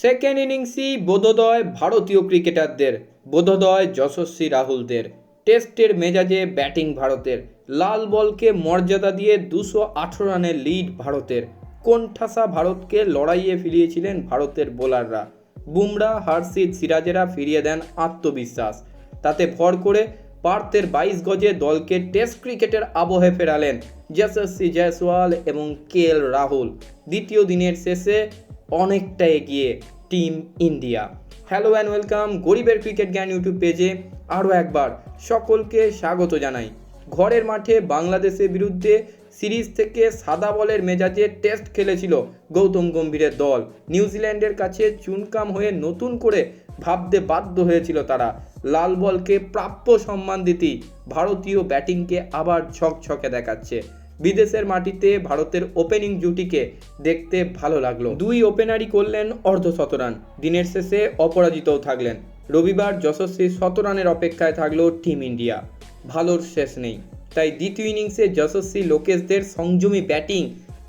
Second ইনিংসই বোধোদয় ভারতীয় ক্রিকেটারদের, বোধোদয় যশস্বী রাহুলদের। টেস্টের মেজাজে ব্যাটিং ভারতের। লাল বলকে মর্যাদা দিয়ে দুশো আঠেরো রানের লিড ভারতের। কোণঠাসা ভারতকে লড়াইয়ে ফিরিয়েছিলেন ভারতের বোলাররা। বুমরা, হার্ষিত সিরাজেরা ফিরিয়ে দেন আত্মবিশ্বাস। তাতে ভর করে পার্থের বাইশ গজে দলকে টেস্ট ক্রিকেটের আবহে ফেরালেন যশস্বী জয়সওয়াল এবং কে এল রাহুল। দ্বিতীয় দিনের শেষে অনেকটা এগিয়ে team India. Hello and welcome গরিবের ক্রিকেট জ্ঞান ইউটিউব পেজে আরও একবার সকলকে স্বাগত জানাই। ঘরের মাঠে বাংলাদেশের বিরুদ্ধে সিরিজ থেকে সাদা বলের মেজাজে টেস্ট খেলেছিল গৌতম গম্ভীরের দল। নিউজিল্যান্ডের কাছে চুনকাম হয়ে নতুন করে ভাবতে বাধ্য হয়েছিল তারা। লাল বলকে প্রাপ্য সম্মান দিতেই ভারতীয় ব্যাটিংকে আবার ঝকঝকে দেখাচ্ছে। বিদেশের মাটিতে ভারতের ওপেনিং জুটিকে দেখতে ভালো লাগল। দুই ওপেনারই করলেন অর্ধশতরান দিনের শেষে অপরাজিতও থাকলেন। রবিবার যশস্বী শত রানের অপেক্ষায় থাকল টিম ইন্ডিয়া ভালোর শেষ নেই। তাই দ্বিতীয় ইনিংসে যশস্বী লোকেশদের সংযমী ব্যাটিং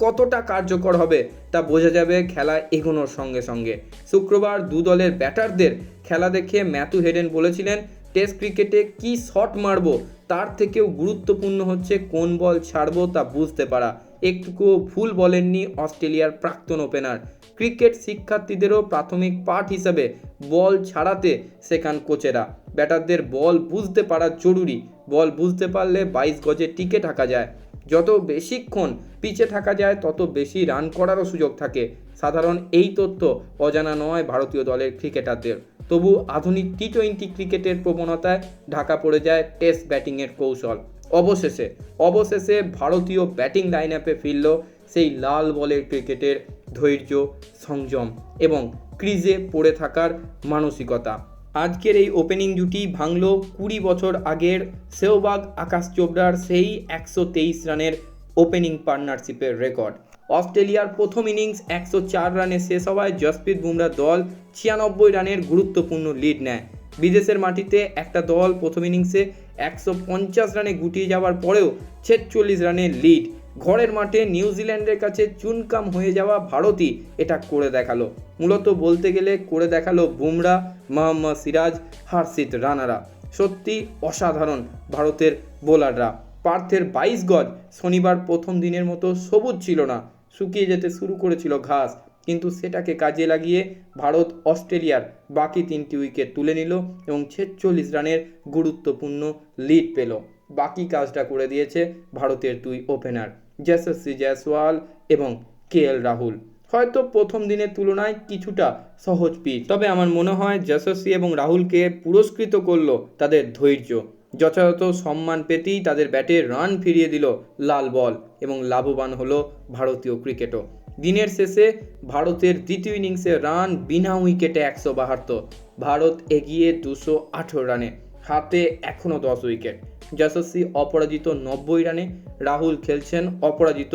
কতটা কার্যকর হবে তা বোঝা যাবে খেলা এগোনোর সঙ্গে সঙ্গে। শুক্রবার দু দলের ব্যাটারদের খেলা দেখে ম্যাথু হেডেন বলেছিলেন টেস্ট ক্রিকেটে কি শট মারবো? তার থেকেও গুরুত্বপূর্ণ হচ্ছে কোন বল ছাড়বো তা বুঝতে পারা। একটুকুও ভুল বলেননি অস্ট্রেলিয়ার প্রাক্তন ওপেনার ক্রিকেট শিক্ষার্থীদেরও প্রাথমিক পাঠ হিসাবে বল ছাড়াতে শেখান কোচেরা ব্যাটারদের বল বুঝতে পারা জরুরি। বল বুঝতে পারলে বাইশ গজে টিকে থাকা যায়। যত বেশিক্ষণ পিছে থাকা যায়, তত বেশি রান করারও সুযোগ থাকে। সাধারণ এই তথ্য অজানা নয় ভারতীয় দলের ক্রিকেটারদের তবু আধুনিক টি টোয়েন্টি ক্রিকেটের প্রবণতায় ঢাকা পড়ে যায় টেস্ট ব্যাটিংয়ের কৌশল। অবশেষে অবশেষে ভারতীয় ব্যাটিং লাইন আপে ফিরল সেই লাল বলের ক্রিকেটের ধৈর্য, সংযম এবং ক্রিজে পড়ে থাকার মানসিকতা। আজকের এই ওপেনিং জুটি ভাঙল কুড়ি বছর আগের সেহবাগ আকাশ চোপড়ার সেই একশো তেইশ রানের ওপেনিং পার্টনারশিপের রেকর্ড অস্ট্রেলিয়ার প্রথম ইনিংস একশো চার রানে শেষ হওয়ায় জসপ্রীত বুমরার দল ছিয়ানব্বই রানের গুরুত্বপূর্ণ লিড নেয়। বিদেশের মাটিতে একটা দল প্রথম ইনিংসে একশো পঞ্চাশ রানে গুটিয়ে যাওয়ার পরেও ছেচল্লিশ রানের লিড। ঘরের মাঠে নিউজিল্যান্ডের কাছে চুনকাম হয়ে যাওয়া ভারতই এটা করে দেখাল। মূলত বলতে গেলে করে দেখাল বুমরা, মোহাম্মদ সিরাজ, হার্ষিত রানারা। সত্যি অসাধারণ ভারতের বোলাররা। পার্থের বাইশ গজ শনিবার প্রথম দিনের মতো সবুজ ছিল না। শুকিয়ে যেতে শুরু করেছিল ঘাস। কিন্তু সেটাকে কাজে লাগিয়ে ভারত অস্ট্রেলিয়ার বাকি তিনটি উইকেট তুলে নিল এবং ছেচল্লিশ রানের গুরুত্বপূর্ণ লিড পেল। বাকি কাজটা করে দিয়েছে ভারতের দুই ওপেনার যশস্বী জয়সওয়াল এবং কে এল রাহুল। হয়তো প্রথম দিনের তুলনায় কিছুটা সহজ পিচ, তবে আমার মনে হয় যশস্বী এবং রাহুলকে পুরস্কৃত করল তাদের ধৈর্য। যথাযথ সম্মান পেতেই তাদের ব্যাটে রান ফিরিয়ে দিল লাল বল এবং লাভবান হলো ভারতীয় ক্রিকেটও। দিনের শেষে ভারতের দ্বিতীয় ইনিংসে রান বিনা উইকেটে একশো বাহাত্তর। ভারত এগিয়ে দুশো আঠেরো রানে, হাতে এখনও দশ উইকেট। যশস্বী অপরাজিত নব্বই রানে, রাহুল খেলছেন অপরাজিত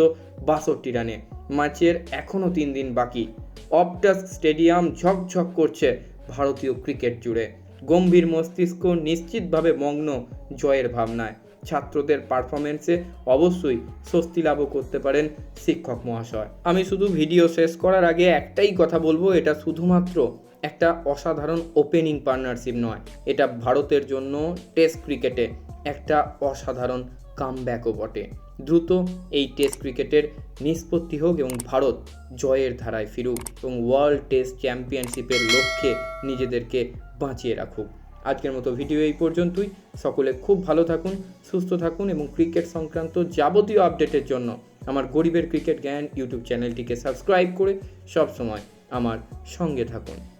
বাষট্টি রানে। ম্যাচের এখনও তিন দিন বাকি। অপটাস স্টেডিয়াম ঝকঝক করছে ভারতীয় ক্রিকেট জুড়ে। গম্ভীর মস্তিষ্ক নিশ্চিতভাবে মগ্ন জয়ের ভাবনায়। ছাত্রদের পারফরমেন্সে অবশ্যই স্বস্তি লাভও করতে পারেন শিক্ষক মহাশয়। আমি শুধু ভিডিও শেষ করার আগে একটাই কথা বলব, এটা শুধুমাত্র একটা অসাধারণ ওপেনিং পার্টনারশিপ নয়, এটা ভারতের জন্য টেস্ট ক্রিকেটে একটা অসাধারণ কামব্যাকও বটে। দ্রুত এই টেস্ট ক্রিকেটের নিষ্পত্তি হোক এবং ভারত জয়ের ধারায় ফিরুক এবং ওয়ার্ল্ড টেস্ট চ্যাম্পিয়নশিপের লক্ষ্যে নিজেদেরকে বাঁচিয়ে রাখুক। আজকের মতো ভিডিও এই পর্যন্তই। সকলে খুব ভালো থাকুন, সুস্থ থাকুন এবং ক্রিকেট সংক্রান্ত যাবতীয় আপডেটের জন্য আমার গরিবের ক্রিকেট জ্ঞান ইউটিউব চ্যানেলটিকে সাবস্ক্রাইব করে সবসময় আমার সঙ্গে থাকুন।